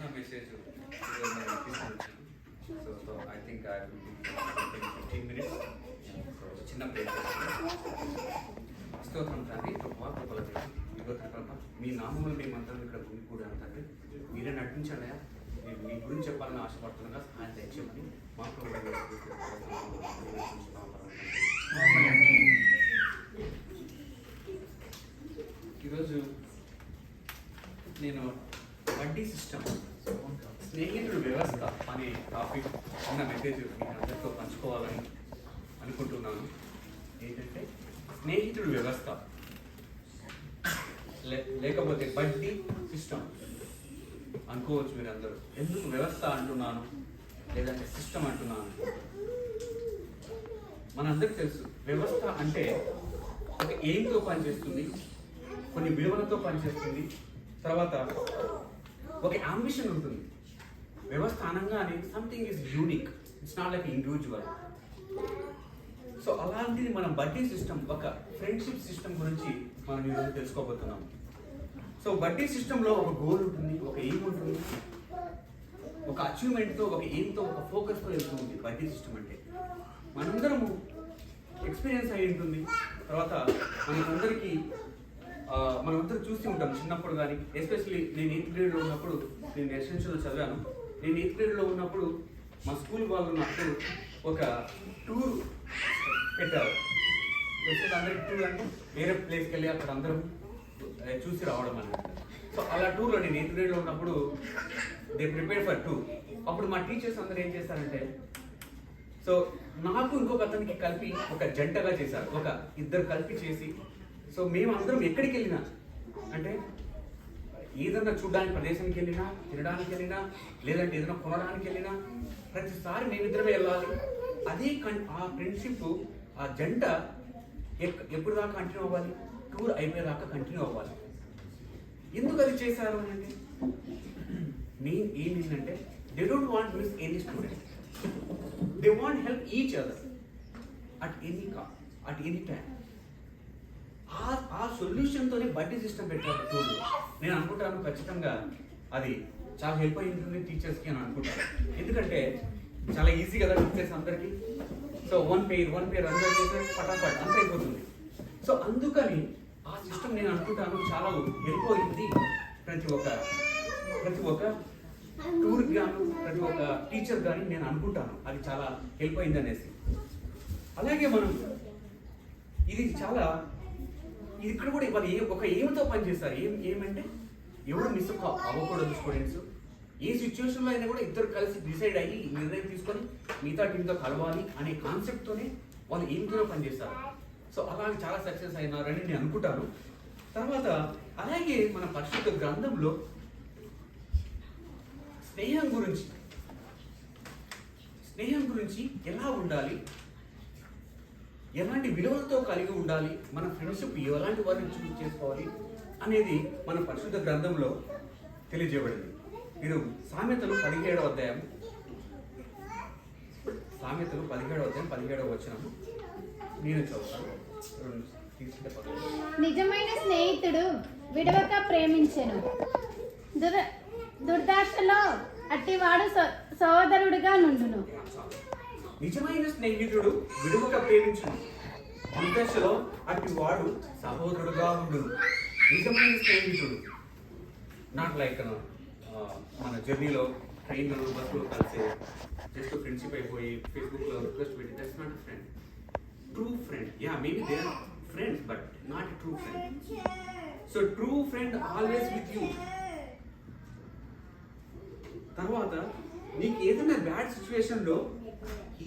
చిన్న message so so I think I will fifteen minutes so చిన్న prayer స్తోత్రం తండ్రి ప్రభావ కృపల ఇదిగో కృప మీ నామములు మేమందరం ఇక్కడ భూమి కూడా తండ్రి. మీరే నటించాలయా నేను మీ గురించి చెప్పాలని ఆశపడుతున్నాగా సహాయం తెచ్చమని మా ప్రభు ఈరోజు నేను వడ్డీ సిస్టమ్ స్నేహితుడు వ్యవస్థ అనే టాపిక్ ఉన్న మెసేజ్ మీ అందరితో పంచుకోవాలని అనుకుంటున్నాను. ఏంటంటే స్నేహితుడు వ్యవస్థ. లే- లేకపోతే వడ్డీ సిస్టమ్ అనుకోవచ్చు మీరు అందరూ ఎందుకు వ్యవస్థ అంటున్నాను? లేదంటే సిస్టమ్ అంటున్నాను? మనందరికి తెలుసు వ్యవస్థ అంటే ఒక ఎయిమ్తో పనిచేస్తుంది కొన్ని విలువలతో పనిచేస్తుంది తర్వాత ఒక అంబిషన్ ఉంటుంది. వ్యవస్థ అనేది something is unique it's not like individual so అలాంటిది మనం బడ్డీ సిస్టమ్ ఒక ఫ్రెండ్షిప్ సిస్టమ్ గురించి మనం ఈరోజు తెలుసుకోబోతున్నాం. సో బడ్డీ సిస్టంలో ఒక గోల్ ఉంటుంది ఒక ఎయిమ్ ఉంటుంది. ఒక అచీవ్మెంట్తో ఒక ఎయిమ్తో ఒక ఫోకస్తో వెళ్తుంది బడ్డీ సిస్టమ్ అంటే. మనందరము ఎక్స్పీరియన్స్ అయి ఉంటుంది. తర్వాత మనకందరికీ మనం అందరూ చూస్తూ ఉంటాం చిన్నప్పుడు కానీ ఎస్పెషల్లీ నేను ఎయిత్ గ్రేడ్లో ఉన్నప్పుడు నేను ఎసెన్షియల్ చదివాను. నేను ఎయిత్ గ్రేడ్లో ఉన్నప్పుడు మా స్కూల్ వాళ్ళు నాకు ఒక టూర్ పెట్టారు. అందరికి టూర్ అంటే వేరే ప్లేస్కి వెళ్ళి అక్కడ అందరం చూసి రావడం అన్నమాట. సో అలా టూర్లో నేను ఎయిత్ గ్రేడ్లో ఉన్నప్పుడు దే ప్రిపేర్ ఫర్ టూర్ అప్పుడు మా టీచర్స్ అందరూ ఏం చేస్తారంటే సో నాకు ఇంకొక అతనికి కలిపి ఒక జంటగా చేశారు. ఒక ఇద్దరు కలిపి చేసి సో మేము అందరం ఎక్కడికి వెళ్ళినా అంటే ఏదన్నా చూడడానికి ప్రదేశానికి వెళ్ళినా తినడానికి వెళ్ళినా లేదంటే ఏదైనా కొనడానికి వెళ్ళినా ప్రతిసారి మేమిద్దరమే వెళ్ళాలి. అదే కన్ ఆ ఫ్రెండ్షిప్ ఆ జంట ఎప్పుడు దాకా కంటిన్యూ అవ్వాలి? టూర్ అయిపోయేదాకా కంటిన్యూ అవ్వాలి. ఎందుకు అది చేశారు అని అంటే మెయిన్ ఏం ఏంటంటే they don't want miss any student they want help each other at any కా అట్ ఎనీ టైం ఆ ఆ సొల్యూషన్తోనే బడ్డీ సిస్టమ్ పెట్టారు నేను అనుకుంటాను ఖచ్చితంగా అది చాలా హెల్ప్ అయ్యింది టీచర్స్కి అని అనుకుంటాను. ఎందుకంటే చాలా ఈజీ కదా టీచర్స్ అందరికీ. So one pair one pair అందరూ చేసే పటాపట్ అంత అయిపోతుంది సో అందుకని ఆ సిస్టమ్ నేను అనుకుంటాను చాలా హెల్ప్ అయింది ప్రతి ఒక్క ప్రతి ఒక్క టూర్ గాను ప్రతి ఒక్క టీచర్ కానీ నేను అనుకుంటాను అది చాలా హెల్ప్ అయింది అనేసి అలాగే మనం ఇది చాలా ఇక్కడ కూడా ఇవాళ ఏ ఒక ఏమితో పనిచేస్తారు? ఏం ఏమంటే ఎవరు మిస్ అవ్వకూడదు స్టూడెంట్స్ ఏ సిచ్యువేషన్లో అయినా కూడా ఇద్దరు కలిసి డిసైడ్ అయ్యి నిర్ణయం తీసుకొని మిగతా టీంతో కలవాలి అనే కాన్సెప్ట్తోనే వాళ్ళు ఏమితో పనిచేస్తారు. సో అలాగే చాలా సక్సెస్ అయినారని నేను అనుకుంటాను. తర్వాత అలాగే మన పరిశుద్ధ గ్రంథంలో స్నేహం గురించి స్నేహం గురించి ఎలా ఉండాలి? ఎలాంటి విలువలతో కలిగి ఉండాలి? మన ఫ్రెండ్షిప్ ఎలాంటి వారిని చూస్ చేసుకోవాలి? అనేది మన పరిశుద్ధ గ్రంథంలో తెలియజేయబడింది. మీరు సామెతలు పదిహేడవ అధ్యాయం. సామెతలు పదిహేడవ అధ్యాయం పదిహేడవ వచనము నేను చదువుతాను. నిజమైన స్నేహితుడు విడవక ప్రేమించెను. దుర దుర్దాశలో అట్టివాడు సోదరుడిగా నుండును. నిజమైన స్నేహితుడు విడువక ప్రేమించును. దుర్దశలో అటు వాడు సహోదరుడుగా ఉండు నిజమైన స్నేహితుడు. నాట్ లైక్ uh, uh, మన జర్నీలో ట్రైన్లో బస్సులో కలిసి జస్ట్ ఫ్రెండ్షిప్ అయిపోయి ఫేస్బుక్లో రిక్వెస్ట్ పెట్టి that's not friend true friend yeah maybe they are friends but not true friend so true friend always with you తర్వాత నీకు ఏదైనా బ్యాడ్ సిచ్యువేషన్లో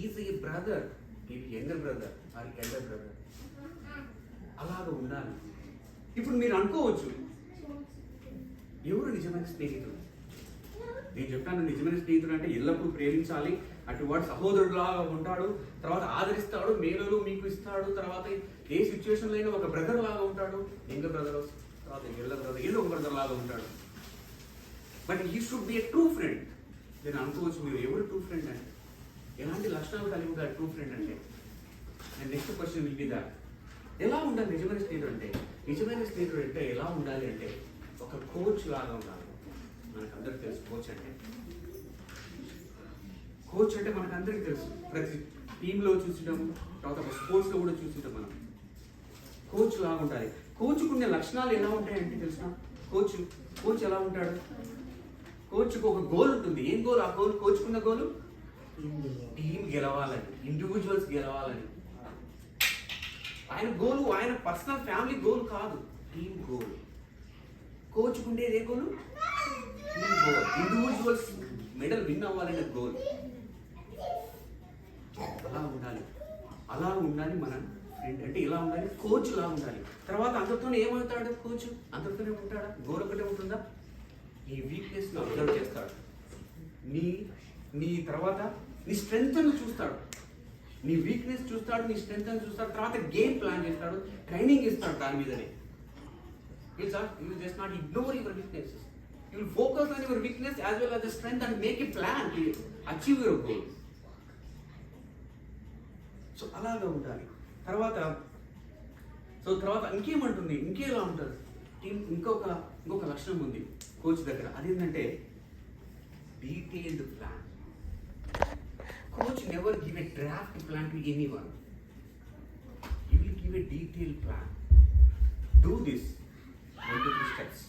ఈజ్ ఏ బ్రదర్ ఇది younger brother or elder brother అలాగ ఉండాలి. ఇప్పుడు మీరు అనుకోవచ్చు. ఎవరు నిజమైన స్నేహితుడు? నేను చెప్పాను నిజమైన స్నేహితుడు అంటే ఎల్లప్పుడూ ప్రేమించాలి. అటు వాడు సహోదరుడులాగా ఉంటాడు తర్వాత ఆదరిస్తాడు మేలులు మీకు ఇస్తాడు తర్వాత ఏ సిచ్యువేషన్లో అయినా ఒక బ్రదర్ లాగా ఉంటాడు. యంగ్ బ్రదర్ తర్వాత ఎల్ల బ్రదర్ ఏదో ఒక బ్రదర్ లాగా ఉంటాడు. బట్ ఈ should be a true friend నేను అనుకోవచ్చు మీరు ఎవరు ట్రూ ఫ్రెండ్ అంటే? ఎలాంటి లక్షణాలు కలిగి ఉంటారు ట్రూ ఫ్రెండ్ అంటే? And next question will be that ఎలా ఉండాలి నిజమైన స్నేహితుడు అంటే? నిజమైన స్నేహితుడు అంటే ఎలా ఉండాలి అంటే ఒక కోచ్ లాగా ఉండాలి. మనకు అందరికి తెలుసు కోచ్ అంటే. కోచ్ అంటే మనకు అందరికి తెలుసు. ప్రతి టీంలో చూసడం తర్వాత స్పోర్ట్స్లో కూడా చూసింటాం మనం. కోచ్ లాగా ఉండాలి. కోచ్కునే లక్షణాలు ఎలా ఉంటాయంటే తెలిసిన కోచ్ కోచ్ ఎలా ఉంటాడు? కోచ్కు ఒక గోల్ ఉంటుంది. ఏం గోల్ ఆ గోల్ కోచ్కున్న గోలు టీం గెలవాలని ఇండివిజువల్స్ గెలవాలని. ఆయన గోలు ఆయన పర్సనల్ ఫ్యామిలీ గోల్ కాదు. టీం గోల్ కోచ్ ఉండేది ఏ goal team goal individuals medal win అవ్వాలనే గోల్ అలా ఉండాలి. అలా ఉండాలి మన ఫ్రెండ్ అంటే ఇలా ఉండాలి కోచ్ ఇలా ఉండాలి. తర్వాత అందరితోనే ఏమవుతాడు కోచ్ అందరితోనే ఉంటాడా? గోల్ ఒకటే ఉంటుందా? నీ వీక్నెస్ని అబ్జర్వ్ చేస్తాడు. నీ నీ తర్వాత నీ స్ట్రెంగ్త్ చూస్తాడు. నీ వీక్నెస్ చూస్తాడు నీ స్ట్రెంగ్త్ చూస్తాడు తర్వాత గేమ్ ప్లాన్ చేస్తాడు ట్రైనింగ్ ఇస్తాడు దాని మీదనే. It's not, you just not ignore your weaknesses. You will focus on your weakness as well as the strength and make a plan so అలాగా ఉండాలి. తర్వాత సో తర్వాత ఇంకేమంటుంది? ఇంకేలా ఉంటుంది? టీం ఇంకొక ఇంకొక లక్షణం ఉంది. కోచ్ దగ్గర. అదేంటంటే detailed plan coach never give a draft plan to anyone you will give a detail plan do this one two three steps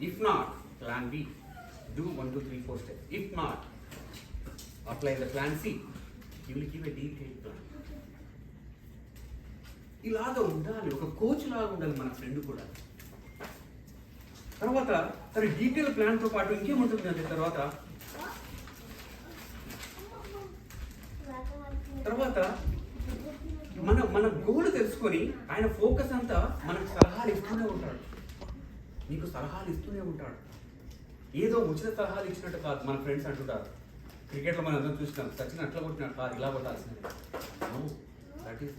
if not plan b do one two three four steps if not apply the plan c you will give a detailed plan ఇలాగా ఉండాలి ఒక coach లాగా ఉండాలి మన friend కూడా తర్వాత తన detail plan తో పాటు ఇంకేముంటుంది అంటే తర్వాత తర్వాత మన మన గోల్ తెలుసుకొని ఆయన ఫోకస్ అంతా మనకు సలహాలు ఇస్తూనే ఉంటాడు. నీకు సలహాలు ఇస్తూనే ఉంటాడు. ఏదో ఉచిత సలహాలు ఇచ్చినట్టు కాదు మన ఫ్రెండ్స్ అంటుంటారు. క్రికెట్లో మనం అందరం చూసినాం సచిన్ అట్లా కొట్టినాడు కాదు ఇలా కొట్టాల్సింది. నో దట్ ఈస్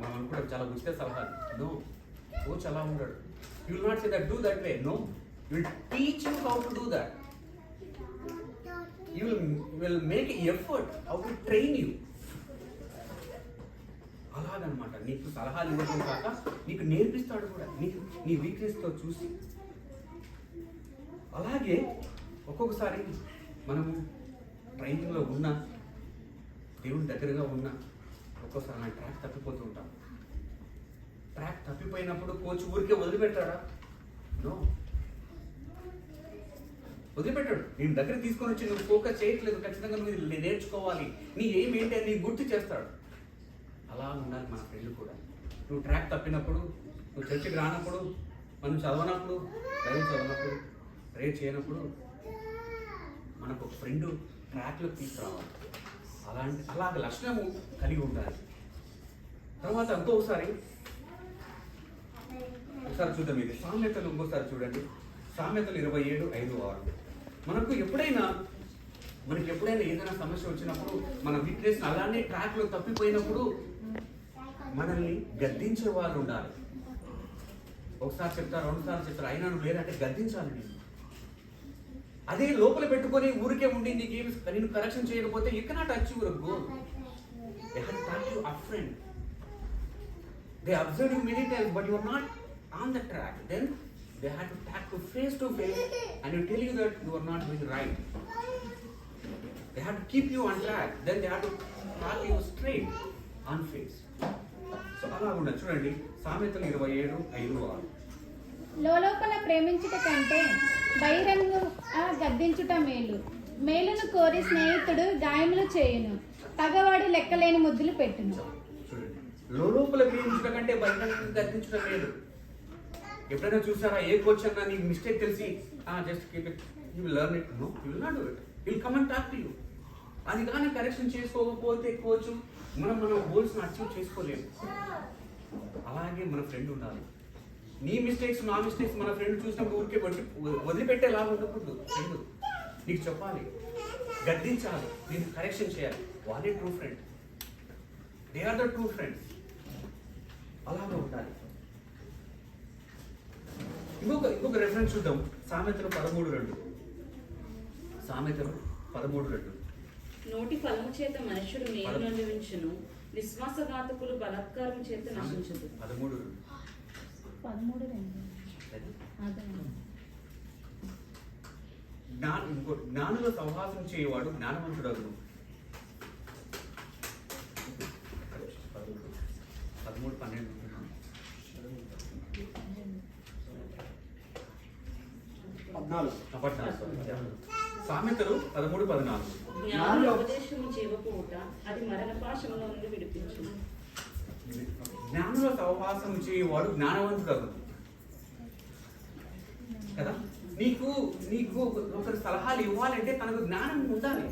మనం అనుకుంటాం చాలా ఉచిత సలహాలు. నో కోచ్ అలా ఉంటాడు you will not say that do that way no will teach you how to do that you will will make effort how to train you అలాగనమాట. నీకు సలహాలు ఇవ్వడం కాక నీకు నేర్పిస్తాడు కూడా. నీకు నీ వీక్నెస్తో చూసి. అలాగే ఒక్కొక్కసారి మనము ట్రైనింగ్లో ఉన్నా దేవుని దగ్గరగా ఉన్నా ఒక్కోసారి నా ట్రాక్ తప్పిపోతూ ఉంటాం. ట్రాక్ తప్పిపోయినప్పుడు కోచ్ ఊరికే వదిలిపెట్టాడా నో వదిలిపెట్టాడు. నేను దగ్గర తీసుకొని వచ్చి నువ్వు ఫోకస్ చేయట్లేదు ఖచ్చితంగా నువ్వు నేర్చుకోవాలి. నీ ఏం ఏంటి అని గుర్తు చేస్తాడు. అలా ఉండాలి మన ఫ్రెండ్ కూడా. నువ్వు ట్రాక్ తప్పినప్పుడు నువ్వు చర్చికి రానప్పుడు మనం చదవనప్పుడు బైబిల్ చదవనప్పుడు ప్రే చేయనప్పుడు మనకు ఒక ఫ్రెండ్ ట్రాక్లోకి తీసుకురావాలి. అలాంటి అలాంటి లక్షణము కలిగి ఉండాలి. తర్వాత ఇంకొకసారి ఒకసారి చూద్దాం ఇది. సామెతలు ఇంకోసారి చూడండి. సామెతలు ఇరవై ఏడు ఐదు ఆరు. మనకు ఎప్పుడైనా మనకి ఎప్పుడైనా ఏదైనా సమస్య వచ్చినప్పుడు మన వీక్నెస్ అలానే ట్రాక్లో తప్పిపోయినప్పుడు మనల్ని గద్దించే వాళ్ళు ఉండాలి. ఒకసారి చెప్తారు రెండుసార్లు చెప్తారు అయినా నువ్వు లేదంటే గద్దించాలి నేను. అదే లోపల పెట్టుకొని ఊరికే ఉండి నీకు ఏమి నేను కరెక్షన్ చేయకపోతే you cannot achieve your goal they have talk you up friend they observe you many times but you're not on the track then have to talk to face to face and you tell you that you are not doing right they have to keep you on track then they have to talk you straight on face so అలా ఉండదు చూడండి. సామెతలు ఇరవై ఏడు ఐదు ఆరు. లోపల ప్రేమించుట కంటే బహిరంగ గద్దించుట మేలు. మేలును కోరి స్నేహితుడు గాయములు చేయును. పగవాడు లెక్కలేని ముద్దులు పెట్టును. చూడండి. లోపల ప్రేమించడం కంటే బహిరంగంగా గర్తించడం లేదు ఎప్పుడైనా చూసారా ఏ కోచ్ అన్నా నీకు మిస్టేక్ తెలిసి just keep it you will learn it no you will not do it will come and talk to you అది కానీ కరెక్షన్ చేసుకోకపోతే కోచ్ మనం మన గోల్స్ అచీవ్ చేసుకోలేము. అలాగే మన ఫ్రెండ్ ఉండాలి. నీ మిస్టేక్స్ నా మిస్టేక్స్ మన ఫ్రెండ్ చూసినప్పుడు ఊరికే వదిలి వదిలిపెట్టేలాగా ఉండకూడదు. ఫ్రెండ్ నీకు చెప్పాలి. గద్దించాలి. నేను కరెక్షన్ చేయాలి. వాళ్ళే true friend they are the true friends అలాగే ఉండాలి. ఇంకొక ఇంకొక రెఫరెన్స్ చూద్దాం. సామెతలు పదమూడు రెండు. సామెతలు పదమూడు రెండు. నోటి ఫలము చేత మనుషుడు మేలు అనుభవించును. విశ్వాసఘాతకులు బలాత్కారం చేత నశించదు పదమూడు రెండు. పదమూడు జ్ఞాన ఇంకో జ్ఞానుల సహవాసం చేయవాడు జ్ఞానవంతుడగును పదమూడు పన్నెండు పద్నాలుగు పద్నాలుగు సామెతలు పదమూడు పద్నాలుగు. జ్ఞానుల ఉపదేశము అది మరణ పాశంలో నుండి విడిపించు జ్ఞానుల సహవాసం చేయవాడు జ్ఞానవంతుడు కదా? నీకు నీకు ఒకరి సలహాలు ఇవ్వాలంటే తనకు జ్ఞానం ఉండాలి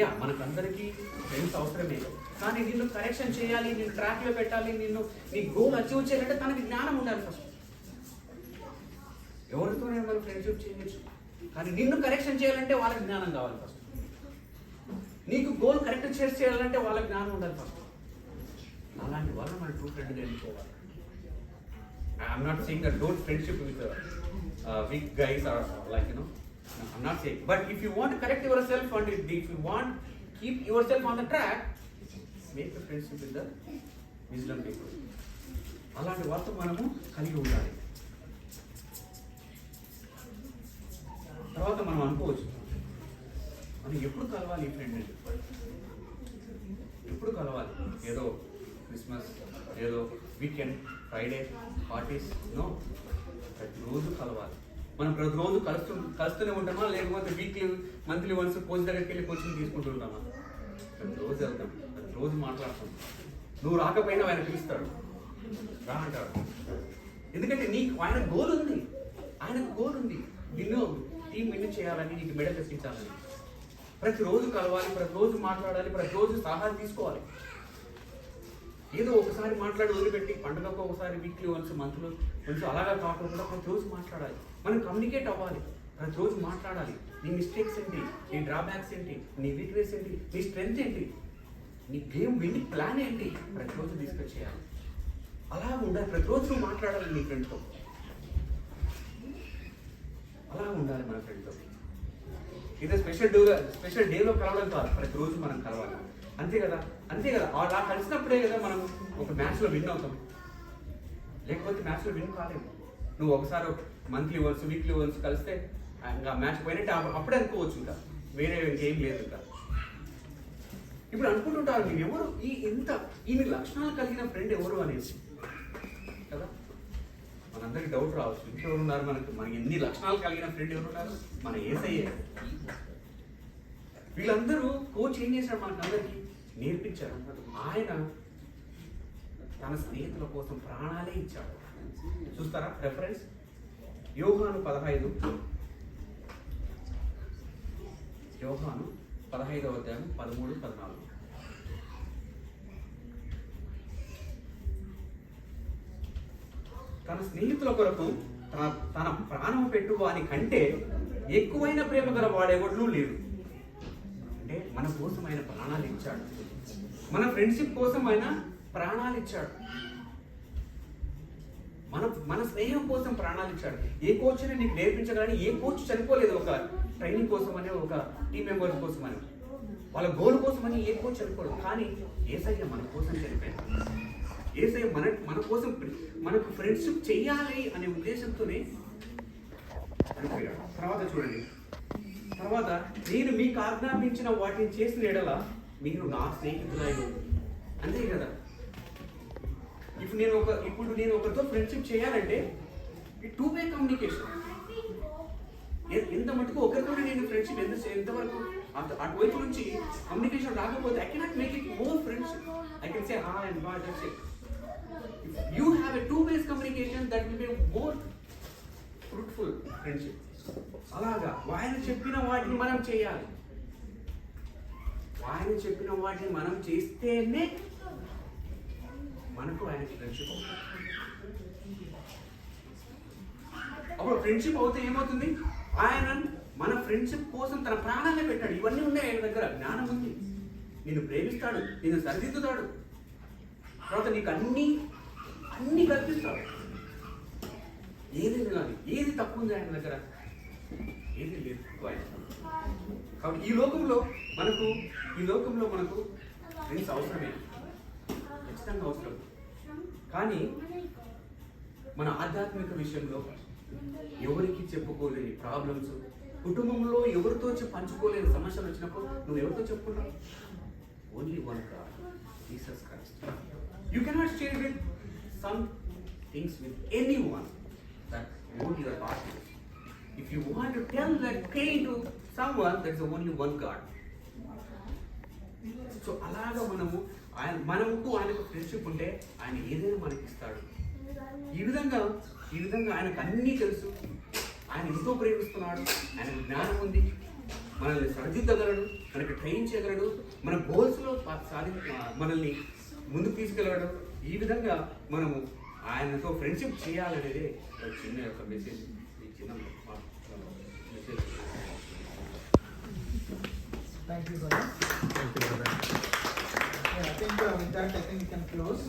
యా మనకందరికీ ఫ్రెండ్స్ అవసరమే. కానీ నిన్ను కరెక్షన్ చేయాలి నిన్ను ట్రాక్లో పెట్టాలి నిన్ను నీ గోల్ అచీవ్ చేయాలంటే తనకి జ్ఞానం ఉండాలి ఫస్ట్ ఎవరితోనే మనం ఫ్రెండ్షిప్ చేయొచ్చు. కానీ నిన్ను కరెక్షన్ చేయాలంటే వాళ్ళకి జ్ఞానం కావాలి ఫస్ట్ నీకు గోల్ కరెక్ట్ చేసి చేయాలంటే వాళ్ళకి జ్ఞానం ఉండాలి ఫస్ట్ అలాంటి వాళ్ళ మన ట్రూ ఫ్రెండ్గా ఎన్నుకోవాలి. I'm not saying that don't friendship with weak guys or like you know I'm not saying but if you want correct yourself and if you want keep yourself on the track make the friendship with the wisdom people అలాంటి వాళ్ళతో మనము కలిగి ఉండాలి. తర్వాత మనం అనుకోవచ్చు. మనం ఎప్పుడు కలవాలి ఈ ఫ్రెండ్ ఎప్పుడు కలవాలి? ఏదో క్రిస్మస్ ఏదో వీకెండ్ ఫ్రైడే పార్టీస్ నో ప్రతిరోజు కలవాలి. మనం ప్రతిరోజు కలుస్తూ కలుస్తూనే ఉంటామా? లేకపోతే వీక్లీ మంత్లీ వన్స్ కోచ్ దగ్గరికి వెళ్ళి కోచింగ్ తీసుకుంటూ ఉంటామా? ప్రతిరోజు వెళ్తాం. ప్రతిరోజు మాట్లాడతాం. నువ్వు రాకపోయినా ఆయన పిలుస్తాడు. రా అంటాడు. ఎందుకంటే నీకు ఆయన గోల్ ఉంది. ఆయనకు గోల్ ఉంది. నిన్ను టీం విన్ చేయాలని నీకు మెడల్ తెప్పించాలని. ప్రతిరోజు కలవాలి ప్రతిరోజు మాట్లాడాలి ప్రతిరోజు సహాయం తీసుకోవాలి. ఏదో ఒకసారి మాట్లాడి వదిలిపెట్టి పండుగకు ఒకసారి వీక్లీ వన్స్ మంత్లో వన్స్ అలాగా కాకుండా ప్రతిరోజు మాట్లాడాలి. మనం కమ్యూనికేట్ అవ్వాలి. ప్రతిరోజు మాట్లాడాలి. నీ మిస్టేక్స్ ఏంటి? నీ డ్రాబ్యాక్స్ ఏంటి? నీ వీక్నెస్ ఏంటి? నీ స్ట్రెంగ్త్ ఏంటి? నీ గేమ్ విన్ని ప్లాన్ ఏంటి? ప్రతిరోజు తీసుకొచ్చేయాలి చేయాలి. అలా ఉండాలి ప్రతిరోజు మాట్లాడాలి నీ ఫ్రెండ్తో అలా ఉండాలి మన ఫ్రెండ్తో ఇదే స్పెషల్ డే స్పెషల్ డేలో కలవడం కాదు ప్రతిరోజు మనం కలవాలి. అంతే కదా? అంతే కదా? అలా కలిసినప్పుడే కదా మనం ఒక మ్యాచ్లో విన్ అవుతాం. లేకపోతే మ్యాచ్లో విన్ కాలేము. నువ్వు ఒకసారి మంత్లీ వన్స్ వీక్లీ వన్స్ కలిస్తే ఇంకా మ్యాచ్ పోయినట్టు అప్పుడే అనుకోవచ్చు ఇంకా. వేరే ఇంకేం లేదు ఇంకా. ఇప్పుడు అనుకుంటుంటారు నేను ఎవరు? ఈ ఇంత ఇన్ని లక్షణాలు కలిగిన ఫ్రెండ్ ఎవరు అనేసి మనందరికి డౌట్ రావచ్చు. ఇంకెవరు ఉన్నారు మనకు? మనకి ఎన్ని లక్షణాలు కలిగిన ఫ్రెండ్ ఎవరు ఉన్నారు మన ఏసయ్యే. వీళ్ళందరూ కోచ్ ఏం చేశాడు మనకందరికి నేర్పించారు. ఆయన తన స్నేహితుల కోసం ప్రాణాలే ఇచ్చాడు. చూస్తారా? రెఫరెన్స్ యోహాను పదహైదు. యోహాను పదహైదవ అధ్యాయం పదమూడు పద్నాలుగు. తన స్నేహితుల కొరకు తన తన ప్రాణం పెట్టు వాని కంటే ఎక్కువైన ప్రేమ గల వాడేవాళ్ళు లేడు. అంటే మన కోసం ఆయన ప్రాణాలు ఇచ్చాడు. మన ఫ్రెండ్షిప్ కోసం ఆయన ప్రాణాలు ఇచ్చాడు. మన మన స్నేహం కోసం ప్రాణాలు ఇచ్చాడు. ఏ కోచ్ నీకు నేర్పించగలని ఏ కోచ్ చనిపోలేదు ఒక ట్రైనింగ్ కోసం అని ఒక టీం మెంబర్స్ కోసం అని వాళ్ళ గోల్ కోసం అని ఏ కోచ్ చనిపోడు కానీ ఏసైనా మన కోసం చనిపోయాడు. ఏసయ్య మన మన కోసం మనకు ఫ్రెండ్షిప్ చెయ్యాలి అనే ఉద్దేశంతోనే చనిపోయాడు తర్వాత చూడండి. తర్వాత నేను మీకు ఆజ్ఞాపించిన వాటిని చేసిన ఎడల మీరు నా స్నేహితులైన అంతే కదా? ఇప్పుడు నేను ఒక ఇప్పుడు నేను ఒకరితో ఫ్రెండ్షిప్ చేయాలంటే ఈ టూ వే కమ్యూనికేషన్ ఎంత మటుకు ఒకరితో నేను ఫ్రెండ్షిప్ ఎంత ఎంతవరకు అంత అటువైపు నుంచి కమ్యూనికేషన్ రాకపోతే I cannot make it more friendship I can say ah and boy that's it you have a two ways communication that will be more fruitful friendship అలాగా. ఆయన చెప్పిన వాటిని మనం చేయాలి. ఆయన చెప్పిన వాటిని మనం చేస్తేనే మనకు ఆయనకి ఫ్రెండ్షిప్ అవుతుంది. అప్పుడు ఫ్రెండ్షిప్ అవుతే ఏమవుతుంది? ఆయన మన ఫ్రెండ్షిప్ కోసం తన ప్రాణాన్ని పెట్టాడు. ఇవన్నీ ఉన్నాయి ఆయన దగ్గర. జ్ఞానం ఉంది. నిన్ను ప్రేమిస్తాడు. నిన్ను సరిదిద్దుతాడు. తర్వాత నీకు అన్ని అన్ని కల్పిస్తాడు ఏది కానీ ఏది తక్కువ ఉంది ఆయన దగ్గర? ఏది లేదు. కాబట్టి ఈ లోకంలో మనకు ఈ లోకంలో మనకు ఫ్రెండ్స్ అవసరమే. ఖచ్చితంగా అవసరం. కానీ మన ఆధ్యాత్మిక విషయంలో ఎవరికి చెప్పుకోలేని ప్రాబ్లమ్స్ కుటుంబంలో ఎవరితో పంచుకోలేని సమస్యలు వచ్చినప్పుడు నువ్వు ఎవరితో చెప్పుకున్నావు only one God Jesus Christ You cannot share with some things with anyone. That only your heart if If you want to tell that pain to someone, there is only one God. So అలాగా మనము ఆయన మనకు ఆయనకు friendship ఉంటే ఆయన ఏదైనా మనకి ఇస్తాడు. ఈ విధంగా ఈ విధంగా ఆయనకు అన్నీ తెలుసు. ఆయన ఎంతో ప్రేమిస్తున్నాడు. ఆయనకు జ్ఞానం ఉంది. మనల్ని సరిదిద్దగలడు. మనకి ట్రైన్ చేయగలడు. మన గోల్స్లో సాధి మనల్ని ముందుకు తీసుకెళ్ళడం. ఈ విధంగా మనము ఆయనతో ఫ్రెండ్షిప్ చేయాలనేది చిన్న యొక్క మెసేజ్ ఈ చిన్న message thank you thank you thank you close